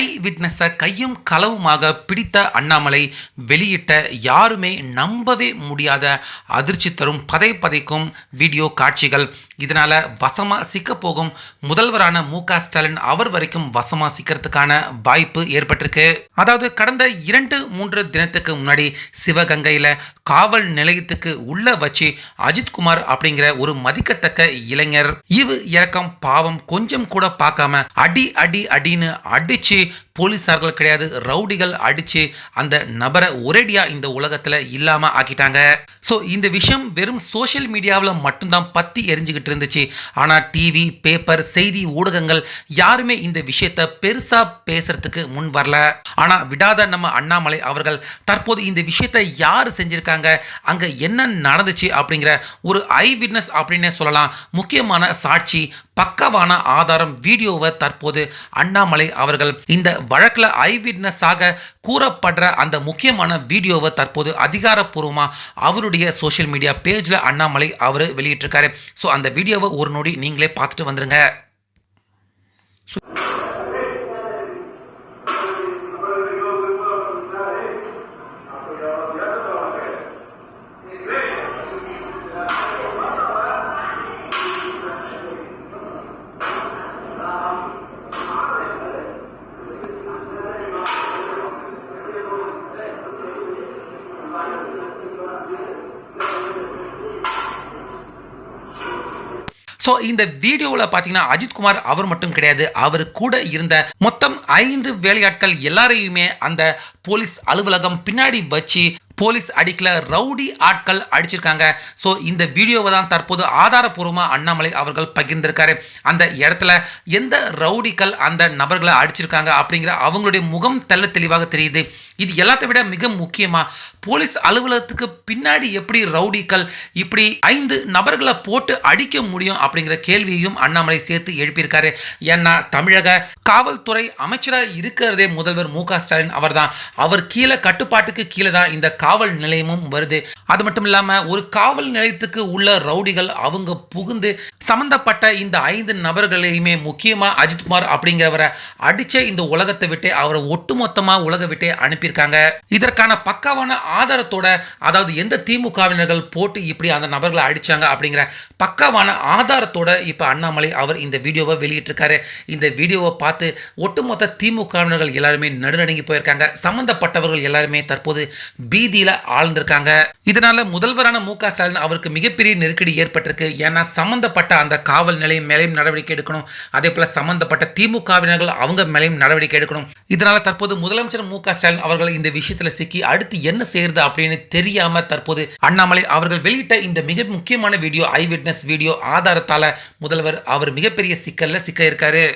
ஐ விட்னஸை கையும் களவுமாக பிடித்த அண்ணாமலை வெளியிட்ட யாருமே நம்பவே முடியாத அதிர்ச்சி தரும் பதை பதைக்கும் வீடியோ காட்சிகள். இதனால வசமா சிக்க போகும் முதல்வரான மு க ஸ்டாலின் அவர் வரைக்கும் வசமா சிக்கிறதுக்கான வாய்ப்பு ஏற்பட்டிருக்கு. அதாவது கடந்த இரண்டு மூன்று தினத்துக்கு முன்னாடி சிவகங்கையில் காவல் நிலையத்துக்கு உள்ள வச்சு அஜித்குமார் அப்படிங்கிற ஒரு மதிக்கத்தக்க இளைஞர். இவு இறக்கம் பாவம் கொஞ்சம் கூட பார்க்காம அடி அடி அடின்னு அடிச்சு போலீஸார்கள் கிடையாது ரவுடிகள் அடிச்சு அந்த நபரை ஒரேடியா இந்த உலகத்துல இல்லாம ஆக்கிட்டாங்க. ஸோ இந்த விஷயம் வெறும் சோஷியல் மீடியாவில் மட்டும்தான் பத்தி எரிஞ்சுக்கிட்டு இருந்துச்சு ஆனால் டிவி பேப்பர் செய்தி ஊடகங்கள் யாருமே இந்த விஷயத்தை பெருசா பேசுறதுக்கு முன் வரல. ஆனா விடாத நம்ம அண்ணாமலை அவர்கள் தற்போது இந்த விஷயத்தை யார் செஞ்சுருக்காங்க? அங்க என்ன நடந்துச்சு அப்படிங்கிற ஒரு ஐ விட்னஸ் அப்படின்னே சொல்லலாம். முக்கியமான சாட்சி பக்கவான ஆதாரம் வீடியோவை தற்போது அண்ணாமலை அவர்கள் இந்த வழக்கில் ஐவிட்னஸாக கூறப்படுற அந்த முக்கியமான வீடியோவை தற்போது அதிகாரப்பூர்வமாக அவருடைய சோஷியல் மீடியா பேஜில் அண்ணாமலை அவர் வெளியிட்டிருக்காரு. ஸோ அந்த வீடியோவை ஒரு நொடி நீங்களே பார்த்துட்டு வந்துருங்க. ஸோ இந்த வீடியோவில் பார்த்தீங்கன்னா அஜித்குமார் அவர் மட்டும் கிடையாது அவர் கூட இருந்த மொத்தம் ஐந்து வேலையாட்கள் எல்லாரையுமே அந்த போலீஸ் அலுவலகம் பின்னாடி வச்சு போலீஸ் அடிக்கல ரவுடி ஆட்கள் அடிச்சிருக்காங்க. ஸோ இந்த வீடியோவை தான் தற்போது ஆதாரப்பூர்வமாக அண்ணாமலை அவர்கள் பகிர்ந்திருக்காரு. அந்த இடத்துல எந்த ரவுடிகள் அந்த நபர்களை அடிச்சிருக்காங்க அப்படிங்கிற அவங்களுடைய முகம் தெல்ல தெளிவாக தெரியுது. இது எல்லாத்தை விட மிக முக்கியமாக போலீஸ் அலுவலகத்துக்கு பின்னாடி எப்படி ரவுடிகள் இப்படி ஐந்து நபர்களை போட்டு அடிக்க முடியும் அப்படிங்கிற கேள்வியையும் அண்ணாமலை சேர்த்து எழுப்பியிருக்காரு. ஏன்னா தமிழக காவல்துறை அமைச்சராக இருக்கிறதே முதல்வர் மு ஸ்டாலின் அவர்தான். அவர் கீழே கட்டுப்பாட்டுக்கு கீழே தான் இந்த காவல் நிலையமும் வருது. அது மட்டும் இல்லாமல் ஒரு காவல் நிலையத்துக்கு உள்ள ரவுடிகள் அவங்க புகுந்து சம்பந்தப்பட்ட இந்த ஐந்து நபர்களையுமே முக்கியமாக அஜித்குமார் அப்படிங்கிறவரை அடிச்ச இந்த உலகத்தை விட்டு அவரை ஒட்டுமொத்தமாக உலக விட்டே அனுப்பியிருக்காங்க. இதற்கான பக்காவான ஆதாரத்தோட அதாவது எந்த திமுகவினர்கள் போட்டு இப்படி அந்த நபர்களை அடிச்சாங்க அப்படிங்கிற பக்காவான ஆதாரத்தோட இப்போ அண்ணாமலை அவர் இந்த வீடியோவை வெளியிட்டிருக்காரு. இந்த வீடியோவை பார்த்து ஒட்டுமொத்த திமுகவினர்கள் எல்லாருமே நடுநடுங்கி போயிருக்காங்க. சம்பந்தப்பட்டவர்கள் எல்லாருமே தற்போது பீதி பீதியில ஆழ்ந்திருக்காங்க. இதனால முதல்வரான மு க ஸ்டாலின் அவருக்கு மிகப்பெரிய நெருக்கடி ஏற்பட்டிருக்கு. ஏன்னா சம்பந்தப்பட்ட அந்த காவல் நிலையம் மேலையும் நடவடிக்கை எடுக்கணும். அதே போல சம்பந்தப்பட்ட திமுகவினர்கள் அவங்க மேலையும் நடவடிக்கை எடுக்கணும். இதனால தற்போது முதலமைச்சர் மு க ஸ்டாலின் அவர்கள் இந்த விஷயத்துல சிக்கி அடுத்து என்ன செய்யறது அப்படின்னு தெரியாம தற்போது அண்ணாமலை அவர்கள் வெளியிட்ட இந்த மிக முக்கியமான வீடியோ ஐ விட்னஸ் வீடியோ ஆதாரத்தால முதல்வர் அவர் மிகப்பெரிய சிக்கல்ல சிக்க இருக்காரு.